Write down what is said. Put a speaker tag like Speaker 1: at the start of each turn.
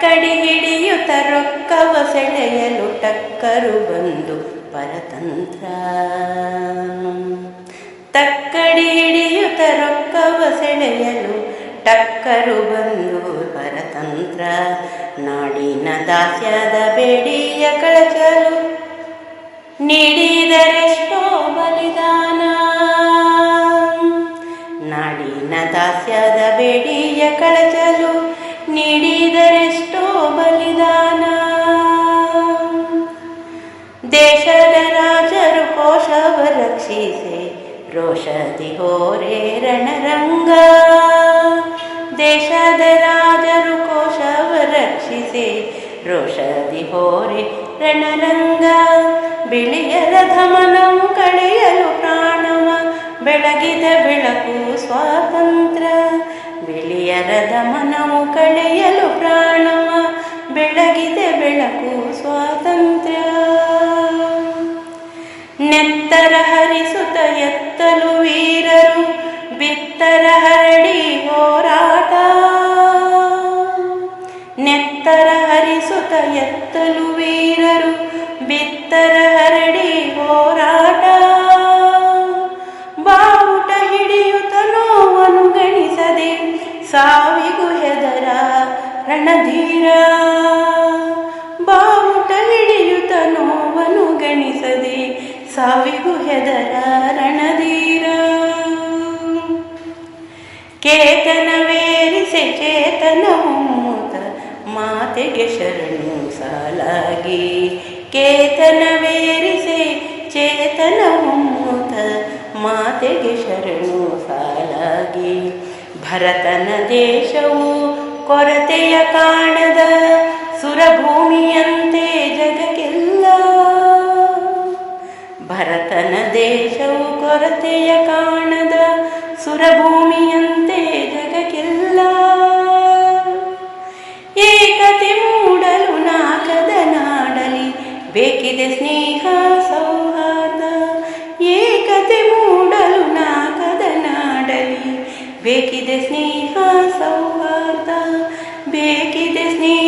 Speaker 1: ತಕ್ಕಡಿ ಹಿಡಿಯುತ್ತ ರೊಕ್ಕವ ಸೆಳೆಯಲು ಟಕ್ಕರು ಬಂದು ಪರತಂತ್ರ. ತಕ್ಕಡಿ ಹಿಡಿಯುತ್ತ ರೊಕ್ಕವ ಸೆಳೆಯಲು ಟಕ್ಕರು ಬಂದು ಪರತಂತ್ರ. ನಾಡಿನ ದಾಸ್ಯದ ಬೇಡಿಯ ಕಳಚಲು ನೀಡಿದರೆಷ್ಟೋ ಬಲಿದಾನ. ನಾಡಿನ ದಾಸ್ಯದ ಬೇಡಿಯ ಕಳಚಲು ನೀಡಿದರೆಷ್ಟೋ ರಕ್ಷಿಸೆ ರೋಷದಿ ಹೋರೆ ರಣರಂಗ. ದೇಶದ ರಾಜರು ಕೋಶವ ರಕ್ಷಿಸಿ ರೋಷದಿ ಹೋರೆ ರಣರಂಗ. ಬಿಳಿಯರ ಧಮನವು ಕಳೆಯಲು ಪ್ರಾಣವ, ಬೆಳಗಿದ ಬೆಳಕು ಸ್ವಾತಂತ್ರ್ಯ ಬಿಳಿಯರ ಧಮನವು ಕಳೆಯಲು ಪ್ರಾಣವ, ಬೆಳಗಿದ ಬೆಳಕು ಸ್ವಾತಂತ್ರ್ಯ ನೆತ್ತರ ಹರಿಸುತ ಎತ್ತಲು ವೀರರು, ಬಿತ್ತರ ಹರಡಿ ಹೋರಾಟ. ನೆತ್ತರ ಹರಿಸುತ ಎತ್ತಲು ವೀರರು, ಬಿತ್ತರ ಹರಡಿ ಹೋರಾಟ. ಬಾವುಟ ಹಿಡಿಯುತ್ತ ನೋವನ್ನು ಗಣಿಸದೆ ಸಾವಿಗೂ ಹೆದರ ರಣಧೀರ. ಬಾವುಟ ಹಿಡಿಯುತ್ತ ನೋವನ್ನು ಗಣಿಸದೆ ಸಾವಿಗೂ ರಣಧೀರ. ಕೇತನವೇರಿಸೆ ಚೇತನ ಹೊಮ್ಮುತ ಮಾತೆಗೆ ಶರಣು ಸಾಲಾಗಿ. ಕೇತನವೇರಿಸೆ ಚೇತನ ಹೊಮ್ಮುತ ಮಾತೆಗೆ ಶರಣು ಸಾಲಾಗಿ. ಭರತನ ದೇಶವು ಕೊರತೆಯ ಕಾಣದ ಸುರಭೂಮಿಯಂತೆ ದೇಶವು ಕೊರತೆಯ ಕಾಣದ ಸುರಭೂಮಿಯಂತೆ ಜಗಕ್ಕೆಲ್ಲ. ಏಕತೆ ಮೂಡಲು ನಾಕದ ನಾಡಲಿ, ಬೇಕಿದೆ ಸ್ನೇಹ ಸೌಹಾರ್ದ. ಏಕತೆ ಮೂಡಲು ನಾಕದ ನಾಡಲಿ, ಬೇಕಿದೆ ಸ್ನೇಹ ಸೌಹಾರ್ದ. ಬೇಕಿದೆ ಸ್ನೇಹ